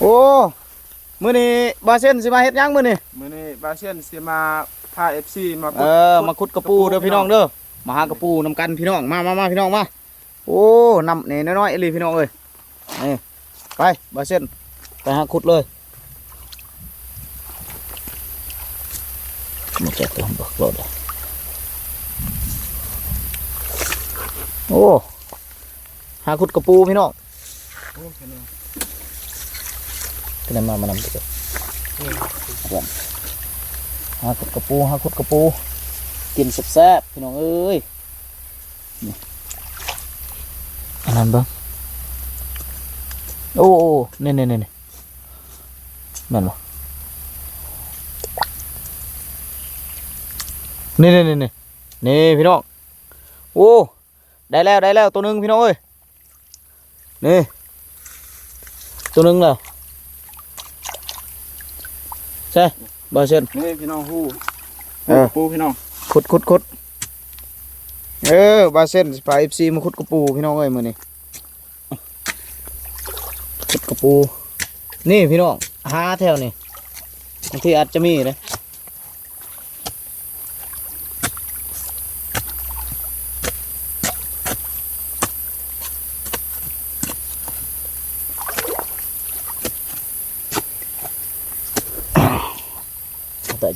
โอ้มื้อนี้บาเส้นสิมาเฮ็ดหยังมื้อนี้มื้อนี้บาเชียนสิมาพา FC มาเออมาขุดกระปูเด้อพี่น้องเด้อมาหากระปูนำกันพี่น้องมามามาพี่น้องมาโอ้นำนี่น้อยๆเอหลีพี่น้องเอ้ยนี่ไปบาเส้นไปหาขุดเลยมาแจกตัวบอกรถอะโอ้หาขุดกระปูพี่น้อง โอ้พี่น้องก็เลยมามานำตัวผมหาขุดกระปูหาขุดกระปูกินแซ่บๆพี่น้องเอ้ยนี่อันนั้นเบ้างโอ้โอ้นี่นี่นี่นี่แม่นบ่นี่นี่นี่นี่นี่พี่น้องโอ้ได้แล้วได้แล้วตัวหนึงพี่น้องเอ้ยนี่ตัวหนึงแล้ว ใช่บาเชนนี่พี่น้องฮู้เออปูพี่น้องขุดขุดขุดเออบาเซนสไปเอฟซีมาขุดกระปูพี่น้องเอ้ยมือนี่ขุดกระปู นี่พี่น้องหาแถวนี่บางทีอาจจะมีเลย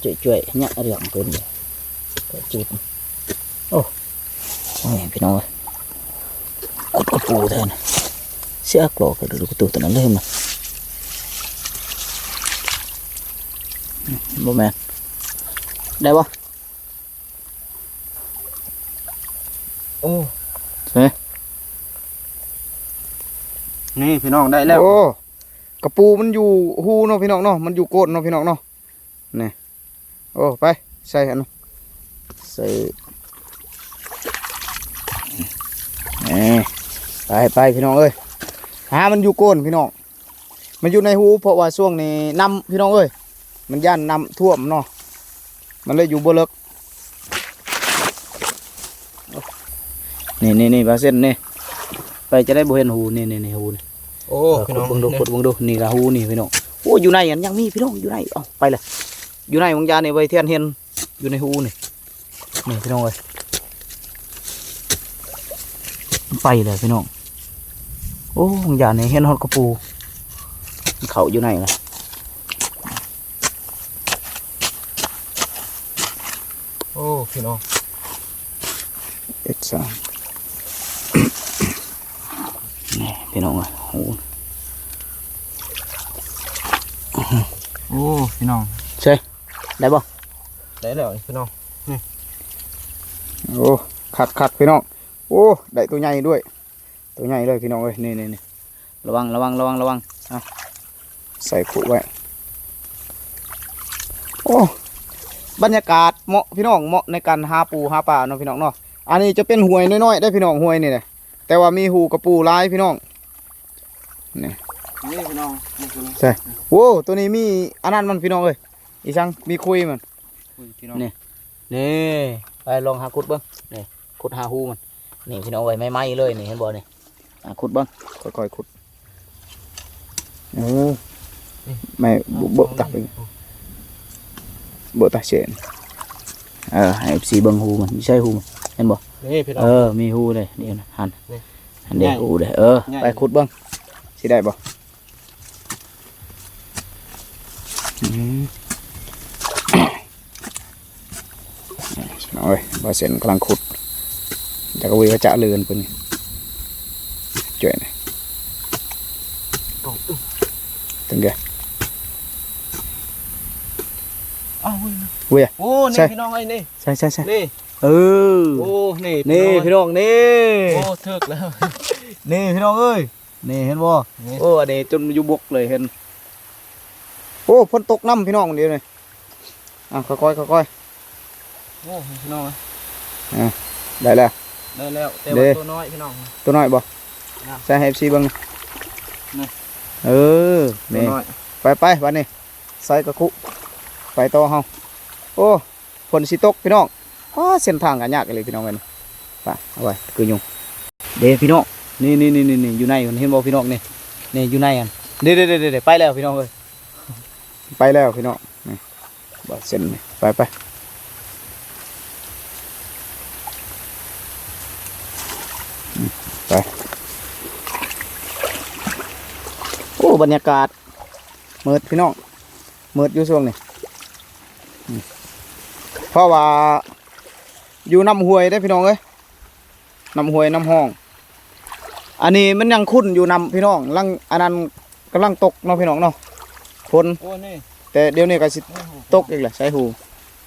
แต่ช่วยๆเนี่ยเรื่องเกินเลยแต่จุดโอ้โอ้ยพี่น้องเอ้ยขุดกระปูแทนเสียกรอกกระดูกกระตูตัวนั้นเลยมั้ยบ่แม่นได้ปะโอ้ใช่นี่พี่น้องได้แล้วโอ้กระปูมันอยู่หูเนาะพี่น้องเนาะมันอยู่โกดเนาะพี่น้องเนาะนี่ โอ้ไปใส่อันนั้นใส่นี่ไปไปพี่น้องเอ้ยหามันอยู่โกนพี่น้องมันอยู่ในหูเพราะว่าช่วงนี้น้ำพี่น้องเอ้ยมันย่านน้ำท่วมเนาะมันเลยอยู่บ่เลิกนี่นี่นี่ปลาเส้นนี่ไปจะได้บ่เห็นหูนี่นี่นี่หูนี่โอ้โอ้พี่พี่น้น้อองงเบิ่งดูกดเบิ่งดูนี่ละหูนี่พี่น้องโอ้อยู่ในอันยังมีพี่น้องอยู่ในเอ้าไปเลย อยู่ในวงยานี่ไว้เทียนเห็นอยู่ในหูนี่นี่พี่น้องเอ้ยมันไปเลยพี่น้องโอ้วงยานี่เห็นฮอดกระปูมันเขาอยู่ในนะโอ้พี่น้องเอ็ดสามนี่พี่น้องเอ้ยหูโอ้พี่น้อง ได้บ่ได้แล้วพี่น้องโอ้ขัดขัดพี่น้องโอ้ได้ตัวใหญ่ด้วย ตัวใหญ่เลยพี่น้องเอ้ยนี่นี่นี่ระวังระวังระวังระวังเอาใส่ขุไว้โอ้บรรยากาศเหมาะพี่น้องเหมาะในการหาปูหาปลาเนาะพี่น้องเนาะอันนี้จะเป็นห้วยน้อยๆได้พี่น้องห้วยนี่แหละแต่ว่ามีหูกระปูหลายพี่น้องนี่พี่น้องนี่พี่น้องโอ้ตัวนี้มีอันนั้นมันพี่น้องเอ้ย อีสังมีคุยมันอุ้ยพี่น้องนี่นี่ไปลองหาขุดเบิ้งนี่ขุดหาหูมันนี่พี่น้องไว้ไม่ไหมเลยนี่เห็นบ่นี่อะขุดเบิ้งค่อยๆขุดเออไม่บุเบอะตักไปเบอะตักเชนเออให้สีเบิ้งหูมันไม่ใช่หูมันเห็นบ่นี่พี่น้อเองอมีหูเลยนี่นะหันนี่หันเด็กง่ายหูเลยเออง่ายไปขุดเบิ้งสิได้บ่อืม โอ้ยบาเซนกำลังขุดจากวิวจะเลือนปุ่นจ่วยหนะถึงเดียวอ้าวเว้ยเว้ยโอ้ใช่นี่พี่น้องไอ้นี่ ใช่ใช่ใช่นี่ เออ โอ้ นี่ นี่พี่พี่น้องน้องนี่ โอ้เถิกแล้ว นี่พี่น้องเอ้ย นี่เห็นบ่นี่โอ้ อันนี้จนอยู่บกเลยเห็น โอ้ฝนตกน้ำพี่น้องเดียวเลยอะค่อยๆค่อย โอ้พี่น้องๆได้แล้วได้แล้วแต่เด้ว่าตัวน้อยพี่น้องตัวน้อยบ่นะใส่ให้ซีเบังนี่เออตัวนี่น้อยไปไปวันนี้ใส่กระคุไปต่อเฮาโอ้ฝนสิตกพี่น้องอ้าเส้นทางกันยากเลยพี่น้องเว้ยไปเอาไว้คือยุงเด้พี่น้องนี่นี่นี่นี่นี่อยู่ในมันเห็นบ่พี่น้องนี่นี่อยู่ในกันเดี๋ยวเดี๋ยวเดี๋ยวเดี๋ยวไปแล้วพี่น้องเอ้ยไปแล้วพี่น้องนี่บ่เส้นนี่ไปไปอืม ไปโอ้บรรยากาศเมิดพี่น้องเมิดอยู่ช่วงนี้อืมเพราะว่าอยู่น้ำห้วยได้อพี่น้องเอ้ยน้ำห้วยน้ำห้อง อันนี้มันยังคุ้นอยู่นำพี่น้องลังอันนั้นกำลังตกเนาะพี่น้องเนาะฝนโอ้นี่แต่เดี๋ยวนี้ก็สินี่หูตกอีกแหละใช้หู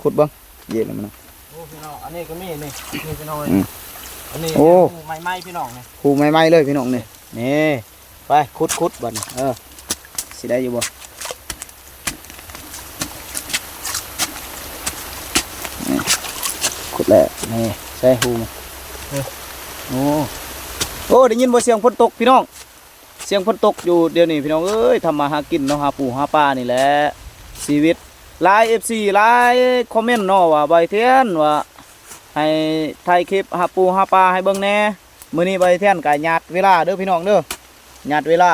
ขุดเบิ้งเย็นแล้วมันนะโอ้พี่น้องอันนี้ก็มีนี่นี่พี่น้อง อืมอันนี้โอ้หูไม้ไม้พี่น้องนี่หูใหม่ๆเลยพี่น้องนี่นี่ไปขุดขุดบัดนี้เออสิได้อยู่บ่นี่ขุดแล้วนี่ใช้หูมันโอ้โอ้ได้ยินบ่เสียงฝนตกพี่น้อง เสียงฝนตกอยู่เดี๋ยวนี้พี่น้องเอ้ยทำมาหากินเนาะหาปูหาปลานี่แหละชีวิตหลาย FC หลายคอมเมนต์เนาะว่าใบเทียนว่า ให้ถ่ายคลิปหาปูหาปลาให้เบิ่งแหน่มื้อนี้ใบเทียนก็ญาติเวลาเด้อพี่น้องเด้อญาติเวลา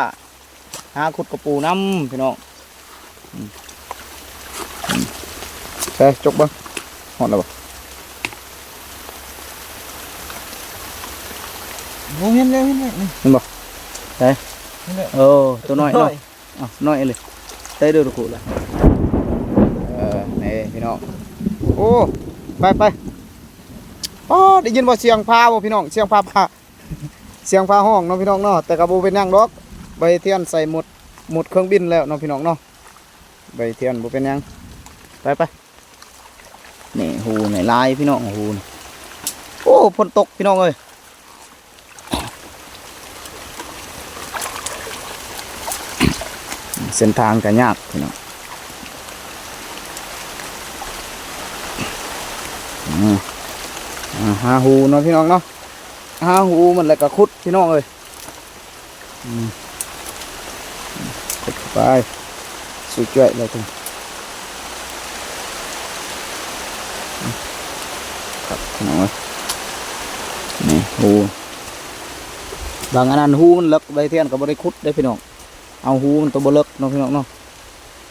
หาขุดกระปูน้ำพี่น้องอืมอืมไปจกเบิ่งฮอดแล้วบ่โอ้เห็นแล้วเห็นแล้วนี่เห็นบ่เห็นแล้วโอ้ตัวน้อยเนาะอะน้อยเลยเต้เดือดกูเลยเออนี่พี่น้องโอ้ไปไป อ๋อได้ยินว่าเสียงพาบ่พี่น้องเสียงพาพาเสียงพาห้องเนาะพี่น้องเนาะแต่กระโบเป็นยังดอกใบเทียนใส่หมดหมดเครื่องบินแล้วเนาะพี่น้องเนาะใบเทียนบ่เป็นยังไปไปนี่หูนี่ลายพี่น้องหูโอ้ฝนตกพี่น้องเอ้ยเส้นทางก็ยากพี่น้องอืมอ่า หาหูเนาะพี่น้องเนาะหาหูมันแล้วก็ขุดพี่น้องเอ้ยขุดไปสุดยอดเลยทุกครับพี่น้องเอ้ยนี่หูบางอันนั้นหูมันเลิกใบเทียนก็บริคุดได้พี่น้องเอาหูมันตัวบเลิกเนาะพี่น้องเนาะ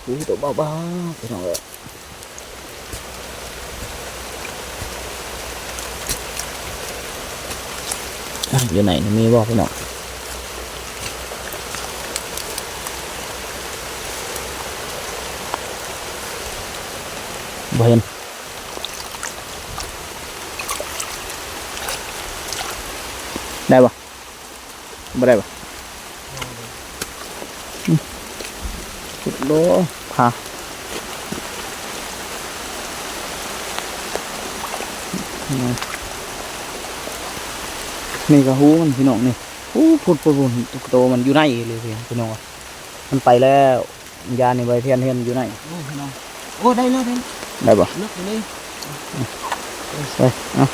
หูตัวเบาๆพี่น้องเอ้ย อยู่ไหนนี่มีบ่พี่น้องบ่เห็นได้บ่บ่ได้บ่สุดโลพา นี่ก็หูมันพี่น้องนี่หูพูดพูดพูดโตมันอยู่ในเลยพี่พี่น้องอะมันไปแล้วยาในใบเทียนเห็นอยู่ในโอ้พี่น้องโอ้ได้แล้วได้แล้วได้ปะลึกอยู่นี่ไปเอา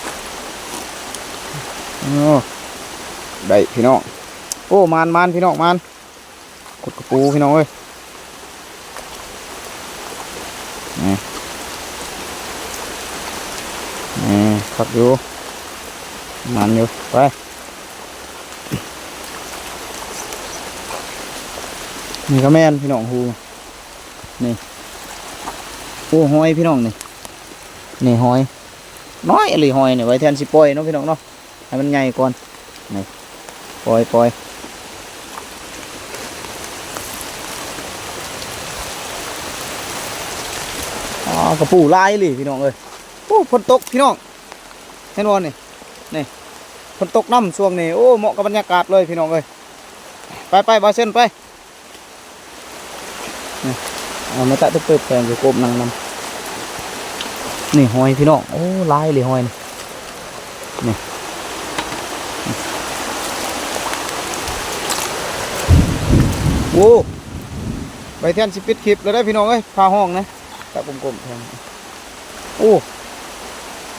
โอ้ได้พี่น้องโอ้มานมานพี่น้องมานกดกระปูพี่น้องเอ้ยนี่นี่ขับอยู่ มานอยู่ไปนี่ก็แม่นพี่น้องหูนี่โอ้หอยพี่น้องนี่นี่หอย น้อยอะไรหอยเนี่ยไว้แทนสิปล่อยเนาะพี่น้องเนาะให้มันใหญ่ก่อนนี่ปล่อยปล่อยอ๋อกระปูลายเลยพี่น้องเอ้ยโอ้ฝนตกพี่น้องเห็นวันนี่นี่ ฝนตกน้ำช่วงนี้โอ้เหมาะกับบรรยากาศเลยพี่น้องเอ้ยไปไปบาเส้นไปนี่เอามาตะตึ๊บตึ๊บแพงอยู่กบนังนำนี่หอยพี่น้องโอ้ลายเลยหอยนี่นี่โอ้ไปแทนสิปิดคลิปแล้วได้พี่น้องเอ้ยพาห้องนะจับกลมๆแทนโอ้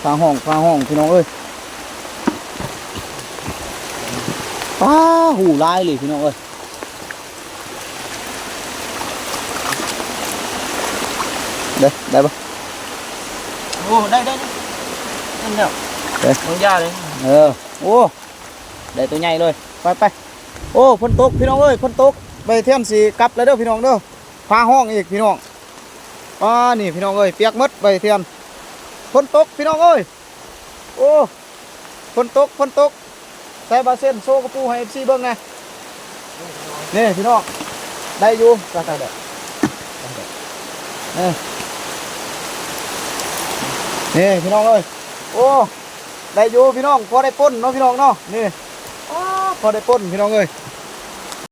พาห้องพาห้องพี่น้องเอ้ย ป้าหูลายเลยพี่น้องเอ้ยเด้อได้ปะโอ้ได้ได้ได้นั่นแล้วเด้อน้องย่าเลยเออโอ้ได้ตัวใหญ่เลยไปไปโอ้ฝนตกพี่น้องเอ้ยฝนตกใบเทียมสีกลับแล้วเด้อพี่น้องเด้อพาห้องอีกพี่น้องอ่านี่พี่น้องเอ้ยเปียกหมดใบเทียมฝนตกพี่น้องเอ้ยโอ้ฝนตกฝนตก ใส่บาเส้นโซกระปูให้เอฟซีเบิ้งไงนี่พี่น้องได้อยู่ตาตาเด็ดนี่นี่พี่น้องเลยโอ้ได้อยู่พี่น้องพอได้ป้นเนาะพี่น้องเนาะนี่อ๋อพอได้ป้นพี่น้องเลย